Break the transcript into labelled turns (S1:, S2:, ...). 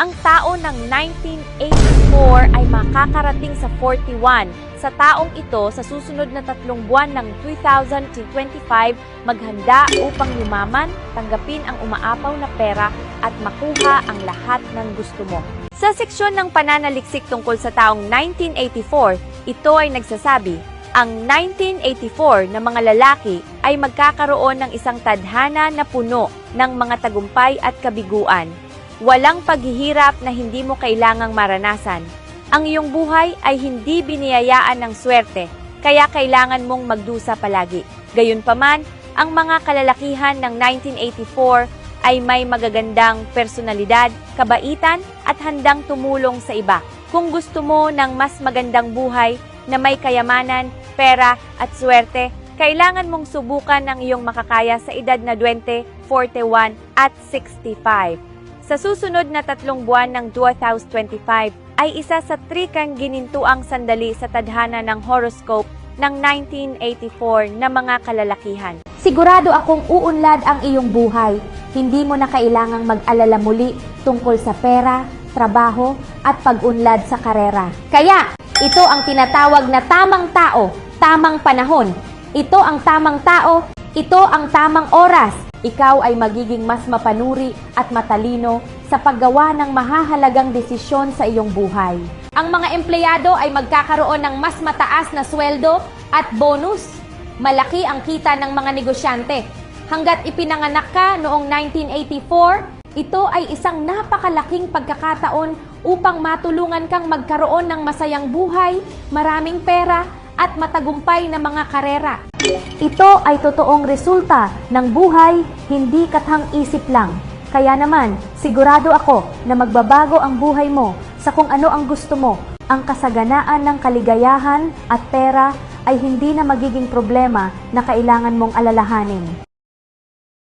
S1: ang tao ng 1984 ay makakarating sa 41. Sa taong ito, sa susunod na tatlong buwan ng 2025, maghanda upang yumaman, tanggapin ang umaapaw na pera at makuha ang lahat ng gusto mo. Sa seksyon ng pananaliksik tungkol sa taong 1984, ito ay nagsasabi, ang 1984 na mga lalaki ay magkakaroon ng isang tadhana na puno ng mga tagumpay at kabiguan. Walang paghihirap na hindi mo kailangang maranasan. Ang iyong buhay ay hindi biniyayaan ng swerte, kaya kailangan mong magdusa palagi. Gayunpaman, ang mga kalalakihan ng 1984 ay may magagandang personalidad, kabaitan at handang tumulong sa iba. Kung gusto mo ng mas magandang buhay na may kayamanan, pera at swerte, kailangan mong subukan ang iyong makakaya sa edad na 20, 41 at 65. Sa susunod na tatlong buwan ng 2025 ay isa sa trikang ginintuang sandali sa tadhana ng horoscope ng 1984 na mga kalalakihan.
S2: Sigurado akong uunlad ang iyong buhay. Hindi mo na kailangang mag-alala muli tungkol sa pera, trabaho at pag-unlad sa karera. Kaya, ito ang tinatawag na tamang tao, tamang panahon. Ito ang tamang tao, ito ang tamang oras. Ikaw ay magiging mas mapanuri at matalino sa paggawa ng mahahalagang desisyon sa iyong buhay. Ang mga empleyado ay magkakaroon ng mas mataas na sweldo at bonus. Malaki ang kita ng mga negosyante. Hanggat ipinanganak ka noong 1984, ito ay isang napakalaking pagkakataon upang matulungan kang magkaroon ng masayang buhay, maraming pera, at matagumpay na mga karera. Ito ay totoong resulta ng buhay, hindi kathang isip lang. Kaya naman, sigurado ako na magbabago ang buhay mo sa kung ano ang gusto mo. Ang kasaganaan ng kaligayahan at pera ay hindi na magiging problema na kailangan mong alalahanin.